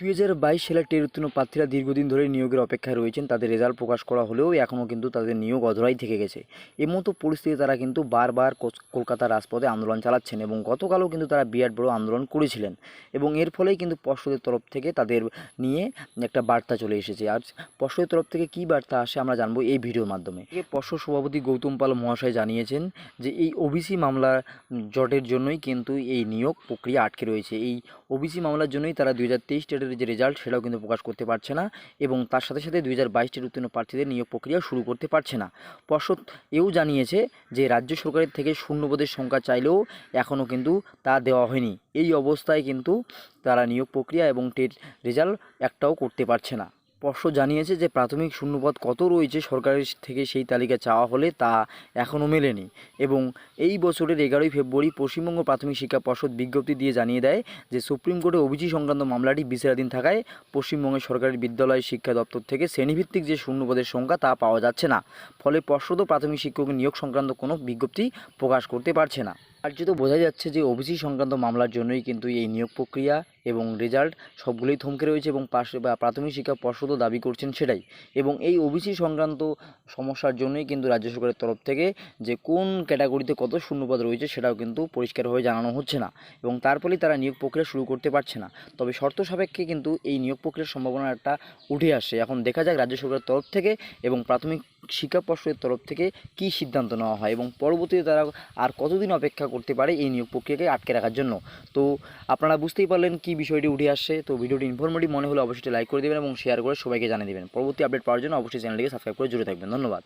দুই হাজার বাইশ সালের টের উত্তীর্ণ প্রার্থীরা দীর্ঘদিন ধরে নিয়োগের অপেক্ষায় রয়েছেন। তাদের রেজাল্ট প্রকাশ করা হলেও এখনও কিন্তু তাদের নিয়োগ অধরাই থেকে গেছে। এমতো পরিস্থিতি তারা কিন্তু বারবার কলকাতার রাজপথে আন্দোলন চালাচ্ছেন এবং গতকালও কিন্তু তারা বিরাট বড় আন্দোলন করেছিলেন এবং এর ফলেই কিন্তু পর্ষদের তরফ থেকে তাদের নিয়ে একটা বার্তা চলে এসেছে। আর পর্ষদের তরফ থেকে কী বার্তা আসে আমরা জানব এই ভিডিওর মাধ্যমে। পর্ষদ সভাপতি গৌতম পাল মহাশয় জানিয়েছেন যে এই ওবিসি মামলা জটের জন্যই কিন্তু এই নিয়োগ প্রক্রিয়া আটকে রয়েছে। এই ওবিসি মামলার জন্যই তারা দুই হাজার তেইশ টেটের যে রেজাল্ট সেটাও কিন্তু প্রকাশ করতে পারছে না এবং তার সাথে সাথে দুই হাজার বাইশটির উত্তীর্ণ প্রার্থীদের নিয়োগ প্রক্রিয়া শুরু করতে পারছে না। পর্ষদ এও জানিয়েছে যে রাজ্য সরকারের থেকে শূন্যপদের সংখ্যা চাইলেও এখনও কিন্তু তা দেওয়া হয়নি। এই অবস্থায় কিন্তু তারা নিয়োগ প্রক্রিয়া এবং টেট রেজাল্ট একটাও করতে পারছে না। পর্ষদ জানিয়েছে যে প্রাথমিক শূন্যপদ কত রয়েছে সরকারের থেকে সেই তালিকা চাওয়া হলে তা এখনও মেলেনি এবং এই বছরের এগারোই ফেব্রুয়ারি পশ্চিমবঙ্গ প্রাথমিক শিক্ষা পর্ষদ বিজ্ঞপ্তি দিয়ে জানিয়ে দেয় যে সুপ্রিম কোর্টে অভিজি সংক্রান্ত মামলাটি বিচারাধীন থাকায় পশ্চিমবঙ্গের সরকারি বিদ্যালয় শিক্ষা দপ্তর থেকে শ্রেণীভিত্তিক যে শূন্যপদের সংখ্যা তা পাওয়া যাচ্ছে না। ফলে পর্ষদও প্রাথমিক শিক্ষকের নিয়োগ সংক্রান্ত কোনো বিজ্ঞপ্তি প্রকাশ করতে পারছে না। আর যেহেতু বোঝা যাচ্ছে যে ওবিসি সংক্রান্ত মামলার জন্যই কিন্তু এই নিয়োগ প্রক্রিয়া এবং রেজাল্ট সবগুলোই থমকে রয়েছে এবং পাশে প্রাথমিক শিক্ষা পর্ষদও দাবি করছেন সেটাই। এবং এই ওবিসি সংক্রান্ত সমস্যার জন্যই কিন্তু রাজ্য সরকারের তরফ থেকে যে কোন ক্যাটাগরিতে কত শূন্যপদ রয়েছে সেটাও কিন্তু পরিষ্কারভাবে জানানো হচ্ছে না এবং তার ফলেই তারা নিয়োগ প্রক্রিয়া শুরু করতে পারছে না। তবে শর্ত সাপেক্ষে কিন্তু এই নিয়োগ প্রক্রিয়ার সম্ভাবনা একটা উঠে আসে। এখন দেখা যাক রাজ্য সরকারের তরফ থেকে এবং প্রাথমিক শিক্ষা পর্ষদের তরফ থেকে কী সিদ্ধান্ত নেওয়া হয় এবং পরবর্তীতে তারা আর কতদিন অপেক্ষা করতে পারে এই নিয়োগ প্রক্রিয়াকে আটকে রাখার জন্য। তো আপনারা বুঝতেই পারলেন কি বিষয়টি উঠে আসছে, তো ভিডিওটি ইনফরমেটিভ মনে হলে অবশ্যই লাইক করে দেবেন এবং শেয়ার করে সবাইকে জানিয়ে দেবেন। পরবর্তী আপডেট পাওয়ার জন্য অবশ্যই চ্যানেলটিকে সাবস্ক্রাইব করে জুড়ে থাকবেন। ধন্যবাদ।